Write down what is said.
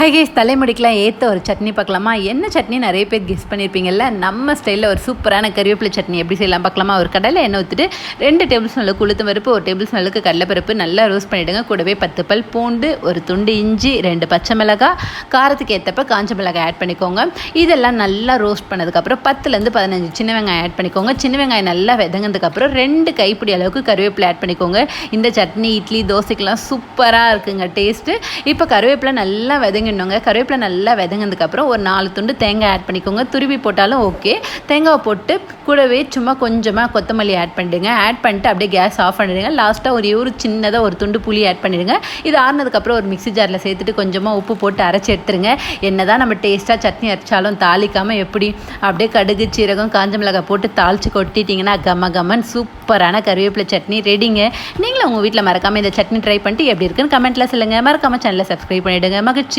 High case தலைமுடிக்கெலாம் ஏற்ற ஒரு சட்னி பார்க்கலாமா? என்ன சட்னி நிறைய பேர் கெஸ் பண்ணியிருப்பீங்கல்ல நம்ம ஸ்டைலில் ஒரு சூப்பரான கருவேப்பிலை சட்னி எப்படி செய்யலாம் பார்க்கலாமா? ஒரு கடலை எண்ணெய் ஊற்றிட்டு ரெண்டு டேபிள் ஸ்மெல்லு உளுத்தம் பருப்பு ஒரு டேபிள் ஸ்மெல்லுக்கு கடலைப்பருப்பு நல்லா ரோஸ்ட் பண்ணிவிடுங்க கூடவே பத்து பல் பூண்டு ஒரு துண்டு இஞ்சி ரெண்டு பச்சை மிளகாய் காரத்துக்கு ஏற்றப்ப காஞ்ச மிளகாய் ஆட் பண்ணிக்கோங்க. இதெல்லாம் நல்லா ரோஸ்ட் பண்ணதுக்கப்புறம் பத்துலேருந்து பதினஞ்சு சின்ன வெங்காயம் ஆட் பண்ணிக்கோங்க. சின்ன வெங்காயம் நல்லா விதங்கினதுக்கப்புறம் ரெண்டு கைப்பிடி அளவுக்கு கருவேப்பிலை ஆட் பண்ணிக்கோங்க. இந்த சட்னி இட்லி தோசைக்கெலாம் சூப்பராக இருக்குங்க. டேஸ்ட்டு இப்போ கருவேப்பிலை நல்லா விதங்கிடணுங்க கருவேப்பிலை நல்லா வதங்கினதுக்கப்புறம் ஒரு நாலு துண்டு தேங்காய் ஆட் பண்ணிக்கோங்க. துருவி போட்டாலும் ஓகே தேங்காவை போட்டு கூடவே சும்மா கொஞ்சமாக கொத்தமல்லி ஆட் பண்ணிடுங்க. ஆட் பண்ணிட்டு அப்படியே கேஸ் ஆஃப் பண்ணிடுங்க. லாஸ்ட்டாக ஒரு ஒரு சின்னதாக ஒரு துண்டு புளி ஆட் பண்ணிடுங்க. இது ஆறுனதுக்கப்புறம் ஒரு மிக்ஸி ஜாரில் சேர்த்துட்டு கொஞ்சமாக உப்பு போட்டு அரைச்சி எடுத்துருங்க. என்ன தான் நம்ம டேஸ்ட்டாக சட்னி அரைச்சாலும் தாளிக்காமல் எப்படி அப்படியே கடுகு சீரகம் காஞ்ச மிளகாய் போட்டு தாளித்து கொட்டிட்டிங்கன்னா கம்ம கம்மன் சூப்பரான கருவேப்பிலை சட்னி ரெடிங்க. நீங்களும் உங்கள் வீட்டில் மறக்காமல் இந்த சட்னி ட்ரை பண்ணிட்டு எப்படி இருக்குன்னு கமெண்ட்டில் சொல்லுங்கள் மறக்காமல் சேனலை சப்ஸ்கிரைப் பண்ணிவிடுங்க மகிழ்ச்சி.